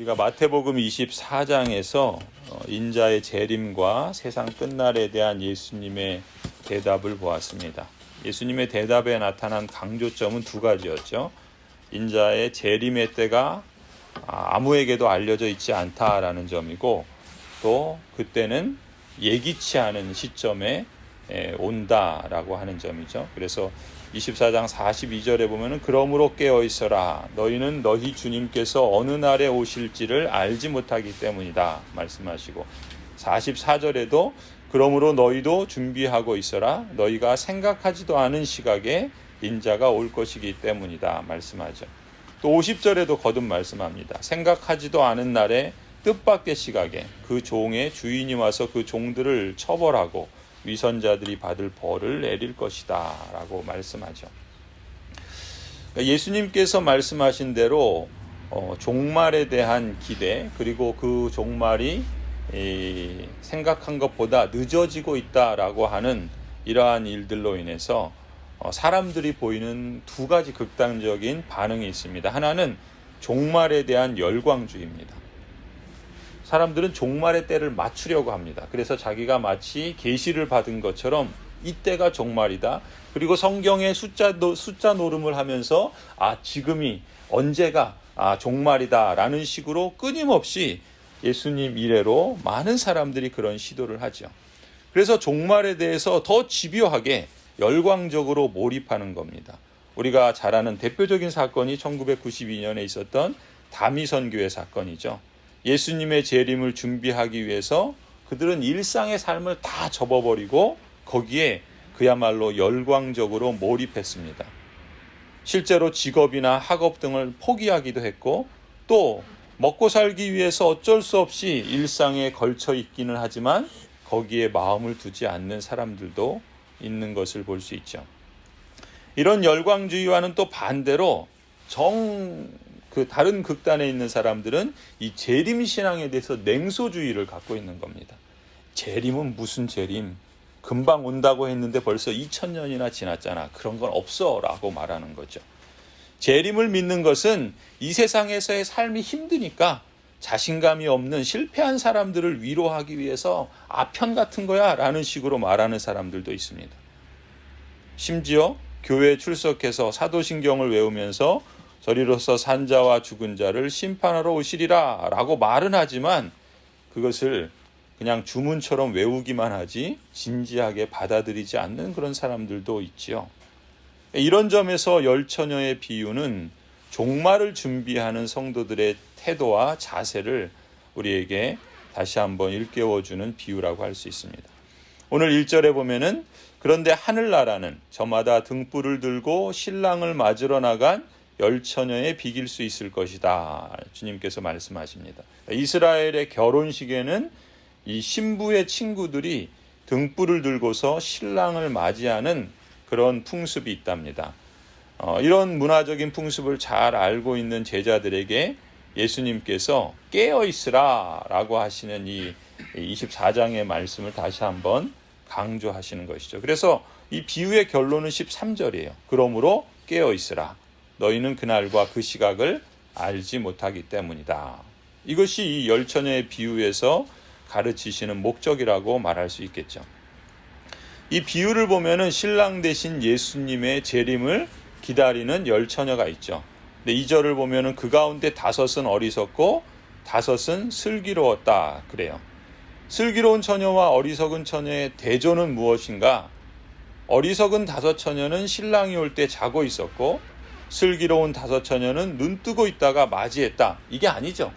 우리가 마태복음 24장에서 어, 인자의 재림과 세상 끝날에 대한 예수님의 대답을 보았습니다. 예수님의 대답에 나타난 강조점은 두 가지였죠. 인자의 재림의 때가 아, 아무에게도 알려져 있지 않다라는 점이고 또 그때는 예기치 않은 시점에 온다라고 하는 점이죠. 그래서 24장 42절에 보면은 그러므로 깨어 있어라 너희는 너희 주님께서 어느 날에 오실지를 알지 못하기 때문이다 말씀하시고 44절에도 그러므로 너희도 준비하고 있어라 너희가 생각하지도 않은 시각에 인자가 올 것이기 때문이다 말씀하죠. 또 50절에도 거듭 말씀합니다. 생각하지도 않은 날에 뜻밖의 시각에 그 종의 주인이 와서 그 종들을 처벌하고 위선자들이 받을 벌을 내릴 것이다 라고 말씀하죠. 그러니까 예수님께서 말씀하신 대로 어, 종말에 대한 기대 그리고 그 종말이 이, 생각한 것보다 늦어지고 있다라고 하는 이러한 일들로 인해서 어, 사람들이 보이는 두 가지 극단적인 반응이 있습니다. 하나는 종말에 대한 열광주의입니다. 사람들은 종말의 때를 맞추려고 합니다. 그래서 자기가 마치 계시를 받은 것처럼 이때가 종말이다. 그리고 성경의 숫자 숫자 노름을 하면서 아 지금이 언제가 아 종말이다라는 식으로 끊임없이 예수님 이래로 많은 사람들이 그런 시도를 하죠. 그래서 종말에 대해서 더 집요하게 열광적으로 몰입하는 겁니다. 우리가 잘 아는 대표적인 사건이 1992년에 있었던 다미선교회 사건이죠. 예수님의 재림을 준비하기 위해서 그들은 일상의 삶을 다 접어버리고 거기에 그야말로 열광적으로 몰입했습니다. 실제로 직업이나 학업 등을 포기하기도 했고 또 먹고 살기 위해서 어쩔 수 없이 일상에 걸쳐 있기는 하지만 거기에 마음을 두지 않는 사람들도 있는 것을 볼 수 있죠. 이런 열광주의와는 또 반대로 정 그 다른 극단에 있는 사람들은 이 재림 신앙에 대해서 냉소주의를 갖고 있는 겁니다. 재림은 무슨 재림? 금방 온다고 했는데 벌써 2000년이나 지났잖아. 그런 건 없어라고 말하는 거죠. 재림을 믿는 것은 이 세상에서의 삶이 힘드니까 자신감이 없는 실패한 사람들을 위로하기 위해서 아편 같은 거야 라는 식으로 말하는 사람들도 있습니다. 심지어 교회에 출석해서 사도신경을 외우면서 저리로서 산자와 죽은 자를 심판하러 오시리라 라고 말은 하지만 그것을 그냥 주문처럼 외우기만 하지 진지하게 받아들이지 않는 그런 사람들도 있지요. 이런 점에서 열처녀의 비유는 종말을 준비하는 성도들의 태도와 자세를 우리에게 다시 한번 일깨워주는 비유라고 할 수 있습니다. 오늘 1절에 보면은 그런데 하늘나라는 저마다 등불을 들고 신랑을 맞으러 나간 열처녀에 비길 수 있을 것이다. 주님께서 말씀하십니다. 이스라엘의 결혼식에는 이 신부의 친구들이 등불을 들고서 신랑을 맞이하는 그런 풍습이 있답니다. 어, 이런 문화적인 풍습을 잘 알고 있는 제자들에게 예수님께서 깨어 있으라 라고 하시는 이 24장의 말씀을 다시 한번 강조하시는 것이죠. 그래서 이 비유의 결론은 13절이에요. 그러므로 깨어 있으라. 너희는 그날과 그 시각을 알지 못하기 때문이다. 이것이 이 열처녀의 비유에서 가르치시는 목적이라고 말할 수 있겠죠. 이 비유를 보면은 신랑 대신 예수님의 재림을 기다리는 열처녀가 있죠. 근데 이 절을 보면은 그 가운데 다섯은 어리석고 다섯은 슬기로웠다 그래요. 슬기로운 처녀와 어리석은 처녀의 대조는 무엇인가? 어리석은 다섯 처녀는 신랑이 올 때 자고 있었고 슬기로운 다섯 처녀는 눈 뜨고 있다가 맞이했다. 이게 아니죠.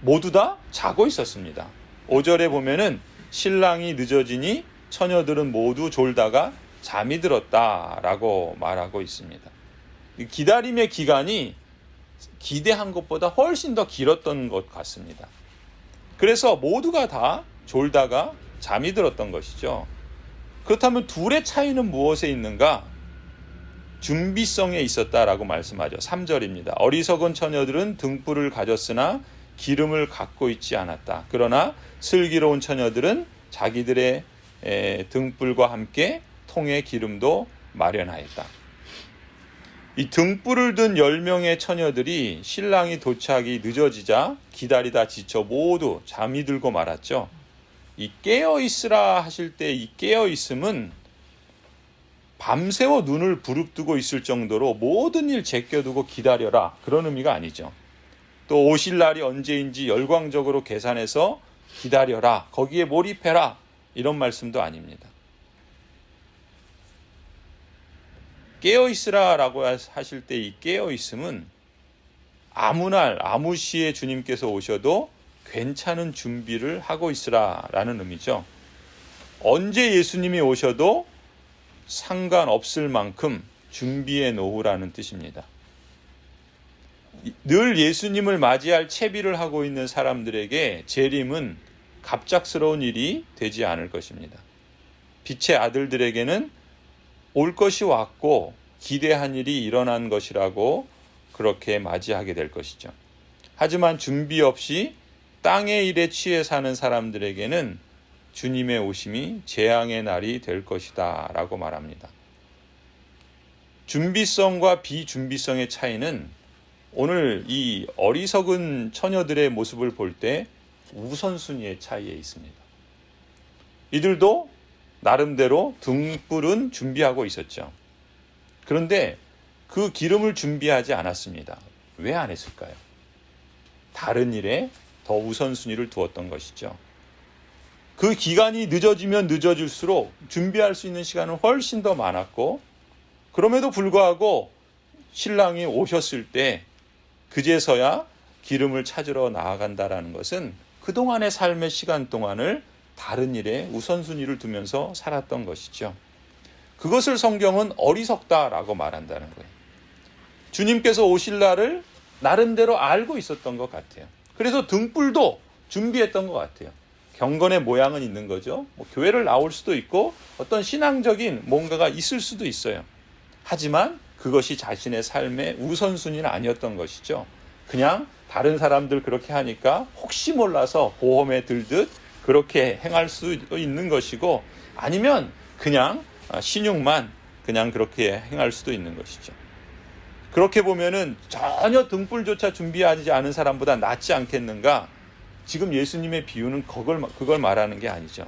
모두 다 자고 있었습니다. 5절에 보면은 신랑이 늦어지니 처녀들은 모두 졸다가 잠이 들었다라고 말하고 있습니다. 기다림의 기간이 기대한 것보다 훨씬 더 길었던 것 같습니다. 그래서 모두가 다 졸다가 잠이 들었던 것이죠. 그렇다면 둘의 차이는 무엇에 있는가? 준비성에 있었다라고 말씀하죠. 3절입니다. 어리석은 처녀들은 등불을 가졌으나 기름을 갖고 있지 않았다. 그러나 슬기로운 처녀들은 자기들의 등불과 함께 통에 기름도 마련하였다. 이 등불을 든 10명의 처녀들이 신랑이 도착이 늦어지자 기다리다 지쳐 모두 잠이 들고 말았죠. 이 깨어 있으라 하실 때 이 깨어 있음은 밤새워 눈을 부릅뜨고 있을 정도로 모든 일 제껴두고 기다려라 그런 의미가 아니죠. 또 오실 날이 언제인지 열광적으로 계산해서 기다려라 거기에 몰입해라 이런 말씀도 아닙니다. 깨어 있으라라고 하실 때 이 깨어 있음은 아무 날 아무 시에 주님께서 오셔도 괜찮은 준비를 하고 있으라라는 의미죠. 언제 예수님이 오셔도 상관없을 만큼 준비해 놓으라는 뜻입니다. 늘 예수님을 맞이할 채비를 하고 있는 사람들에게 재림은 갑작스러운 일이 되지 않을 것입니다. 빛의 아들들에게는 올 것이 왔고 기대한 일이 일어난 것이라고 그렇게 맞이하게 될 것이죠. 하지만 준비 없이 땅의 일에 취해 사는 사람들에게는 주님의 오심이 재앙의 날이 될 것이다 라고 말합니다. 준비성과 비준비성의 차이는 오늘 이 어리석은 처녀들의 모습을 볼 때 우선순위의 차이에 있습니다. 이들도 나름대로 등불은 준비하고 있었죠. 그런데 그 기름을 준비하지 않았습니다. 왜 안 했을까요? 다른 일에 더 우선순위를 두었던 것이죠. 그 기간이 늦어지면 늦어질수록 준비할 수 있는 시간은 훨씬 더 많았고, 그럼에도 불구하고 신랑이 오셨을 때 그제서야 기름을 찾으러 나아간다라는 것은 그동안의 삶의 시간 동안을 다른 일에 우선순위를 두면서 살았던 것이죠. 그것을 성경은 어리석다라고 말한다는 거예요. 주님께서 오실 날을 나름대로 알고 있었던 것 같아요. 그래서 등불도 준비했던 것 같아요. 경건의 모양은 있는 거죠. 뭐 교회를 나올 수도 있고 어떤 신앙적인 뭔가가 있을 수도 있어요. 하지만 그것이 자신의 삶의 우선순위는 아니었던 것이죠. 그냥 다른 사람들 그렇게 하니까 혹시 몰라서 보험에 들듯 그렇게 행할 수 있는 것이고 아니면 그냥 신용만 그냥 그렇게 행할 수도 있는 것이죠. 그렇게 보면은 전혀 등불조차 준비하지 않은 사람보다 낫지 않겠는가? 지금 예수님의 비유는 그걸, 그걸 말하는 게 아니죠.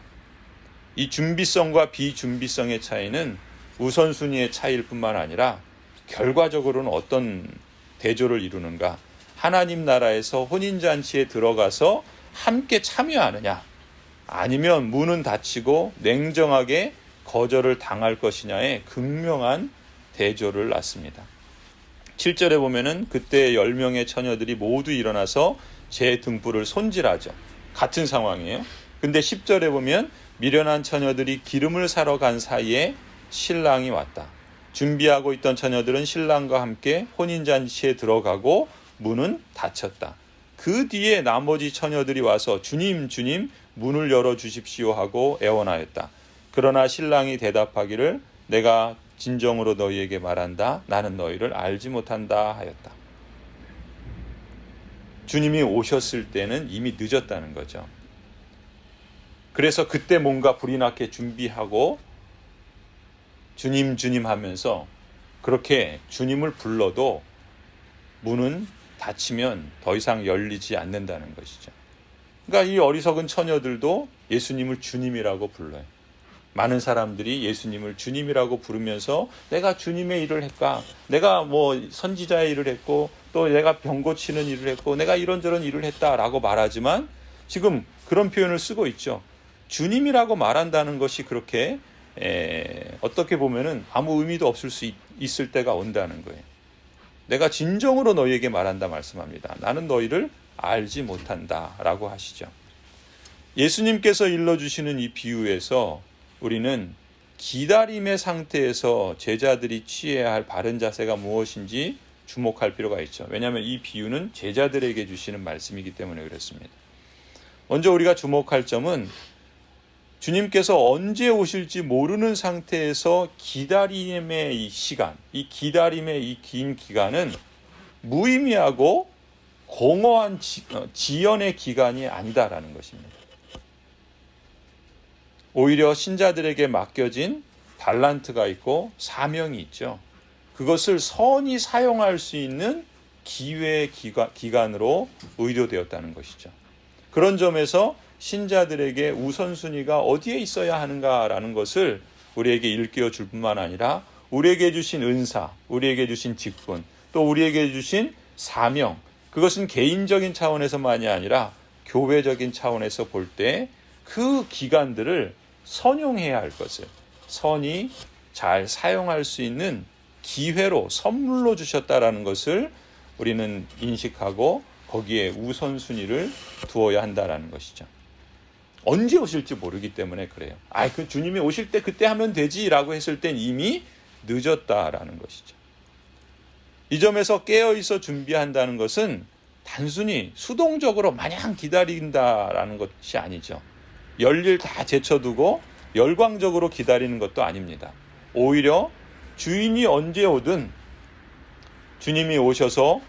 이 준비성과 비준비성의 차이는 우선순위의 차이일 뿐만 아니라 결과적으로는 어떤 대조를 이루는가? 하나님 나라에서 혼인잔치에 들어가서 함께 참여하느냐? 아니면 문은 닫히고 냉정하게 거절을 당할 것이냐의 극명한 대조를 낳습니다. 7절에 보면은 그때 10명의 처녀들이 모두 일어나서 제 등불을 손질하죠. 같은 상황이에요. 근데 10절에 보면 미련한 처녀들이 기름을 사러 간 사이에 신랑이 왔다. 준비하고 있던 처녀들은 신랑과 함께 혼인잔치에 들어가고 문은 닫혔다. 그 뒤에 나머지 처녀들이 와서 주님, 주님, 문을 열어 주십시오 하고 애원하였다. 그러나 신랑이 대답하기를 내가 진정으로 너희에게 말한다. 나는 너희를 알지 못한다 하였다. 주님이 오셨을 때는 이미 늦었다는 거죠. 그래서 그때 뭔가 불이 나게 준비하고 주님, 주님 하면서 그렇게 주님을 불러도 문은 닫히면 더 이상 열리지 않는다는 것이죠. 그러니까 이 어리석은 처녀들도 예수님을 주님이라고 불러요. 많은 사람들이 예수님을 주님이라고 부르면서 내가 주님의 일을 했까? 내가 뭐 선지자의 일을 했고 또 내가 병 고치는 일을 했고 내가 이런저런 일을 했다라고 말하지만 지금 그런 표현을 쓰고 있죠. 주님이라고 말한다는 것이 그렇게 에, 어떻게 보면은 아무 의미도 없을 수 있, 있을 때가 온다는 거예요. 내가 진정으로 너희에게 말한다 말씀합니다. 나는 너희를 알지 못한다라고 하시죠. 예수님께서 일러주시는 이 비유에서 우리는 기다림의 상태에서 제자들이 취해야 할 바른 자세가 무엇인지 주목할 필요가 있죠. 왜냐하면 이 비유는 제자들에게 주시는 말씀이기 때문에 그렇습니다. 먼저 우리가 주목할 점은 주님께서 언제 오실지 모르는 상태에서 기다림의 이 시간, 이 기다림의 이 긴 기간은 무의미하고 공허한 어, 지연의 기간이 아니다라는 것입니다. 오히려 신자들에게 맡겨진 달란트가 있고 사명이 있죠. 그것을 선이 사용할 수 있는 기회 기관, 기간 으로 의도되었다는 것이죠. 그런 점에서 신자들에게 우선순위가 어디에 있어야 하는가라는 것을 우리에게 일깨워 줄 뿐만 아니라 우리에게 주신 은사, 우리에게 주신 직분, 또 우리에게 주신 사명, 그것은 개인적인 차원에서만이 아니라 교회적인 차원에서 볼 때 그 기간들을 선용해야 할 것을 선이 잘 사용할 수 있는 기회로 선물로 주셨다라는 것을 우리는 인식하고 거기에 우선순위를 두어야 한다라는 것이죠. 언제 오실지 모르기 때문에 그래요. 아, 그 주님이 오실 때 그때 하면 되지라고 했을 땐 이미 늦었다라는 것이죠. 이 점에서 깨어 있어 준비한다는 것은 단순히 수동적으로 마냥 기다린다라는 것이 아니죠. 열일 다 제쳐두고 열광적으로 기다리는 것도 아닙니다. 오히려 주인이 언제 오든 주님이 오셔서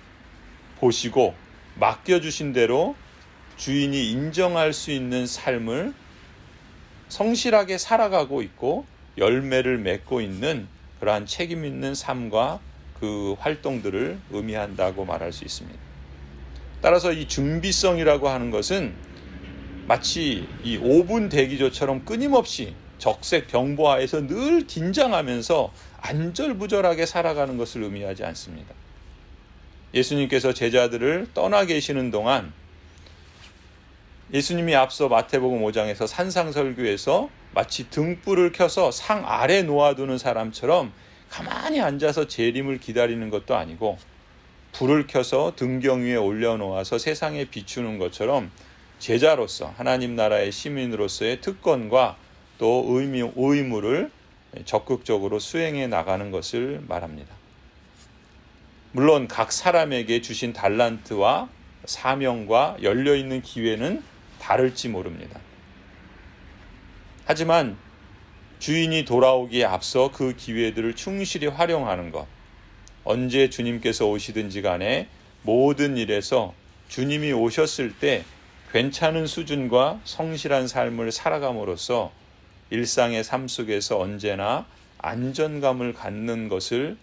보시고 맡겨주신 대로 주인이 인정할 수 있는 삶을 성실하게 살아가고 있고 열매를 맺고 있는 그러한 책임 있는 삶과 그 활동들을 의미한다고 말할 수 있습니다. 따라서 이 준비성이라고 하는 것은 마치 이 5분 대기조처럼 끊임없이 적색 병보하에서 늘 긴장하면서 안절부절하게 살아가는 것을 의미하지 않습니다. 예수님께서 제자들을 떠나 계시는 동안 예수님이 앞서 마태복음 5장에서 산상설교에서 마치 등불을 켜서 상 아래 놓아두는 사람처럼 가만히 앉아서 재림을 기다리는 것도 아니고 불을 켜서 등경 위에 올려놓아서 세상에 비추는 것처럼 제자로서 하나님 나라의 시민으로서의 특권과 또 의미, 의무를 적극적으로 수행해 나가는 것을 말합니다. 물론 각 사람에게 주신 달란트와 사명과 열려 있는 기회는 다를지 모릅니다. 하지만 주인이 돌아오기에 앞서 그 기회들을 충실히 활용하는 것, 언제 주님께서 오시든지 간에 모든 일에서 주님이 오셨을 때 괜찮은 수준과 성실한 삶을 살아감으로써 일상의 삶 속에서 언제나 안전감을 갖는 것을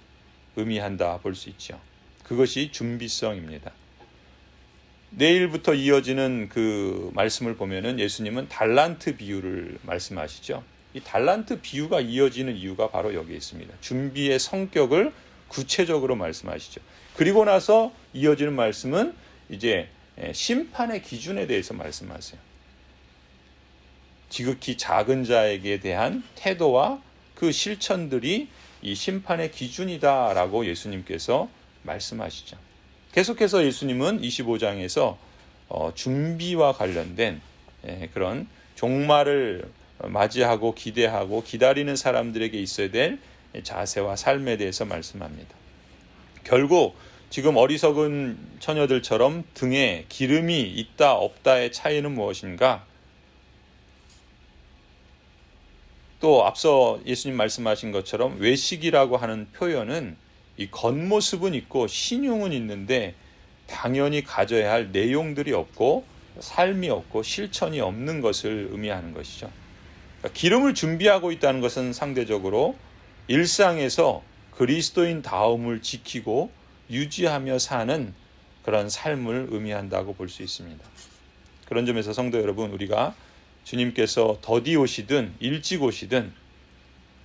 의미한다 볼 수 있죠. 그것이 준비성입니다. 내일부터 이어지는 그 말씀을 보면은 예수님은 달란트 비유를 말씀하시죠. 이 달란트 비유가 이어지는 이유가 바로 여기에 있습니다. 준비의 성격을 구체적으로 말씀하시죠. 그리고 나서 이어지는 말씀은 이제 심판의 기준에 대해서 말씀하세요. 지극히 작은 자에게 대한 태도와 그 실천들이 이 심판의 기준이다라고 예수님께서 말씀하시죠. 계속해서 예수님은 25장에서 어, 준비와 관련된 예, 그런 종말을 맞이하고 기대하고 기다리는 사람들에게 있어야 될 자세와 삶에 대해서 말씀합니다. 결국 지금 어리석은 처녀들처럼 등에 기름이 있다 없다의 차이는 무엇인가? 또 앞서 예수님 말씀하신 것처럼 외식이라고 하는 표현은 이 겉모습은 있고 신용은 있는데 당연히 가져야 할 내용들이 없고 삶이 없고 실천이 없는 것을 의미하는 것이죠. 그러니까 기름을 준비하고 있다는 것은 상대적으로 일상에서 그리스도인 다움을 지키고 유지하며 사는 그런 삶을 의미한다고 볼 수 있습니다. 그런 점에서 성도 여러분, 우리가 주님께서 더디 오시든 일찍 오시든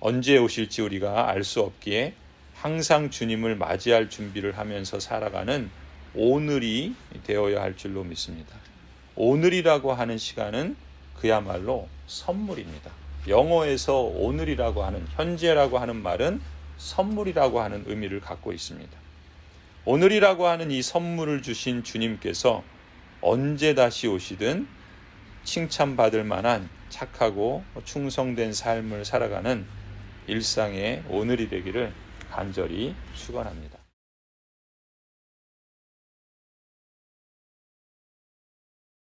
언제 오실지 우리가 알 수 없기에 항상 주님을 맞이할 준비를 하면서 살아가는 오늘이 되어야 할 줄로 믿습니다. 오늘이라고 하는 시간은 그야말로 선물입니다. 영어에서 오늘이라고 하는 현재라고 하는 말은 선물이라고 하는 의미를 갖고 있습니다. 오늘이라고 하는 이 선물을 주신 주님께서 언제 다시 오시든 칭찬받을 만한 착하고 충성된 삶을 살아가는 일상의 오늘이 되기를 간절히 축원합니다.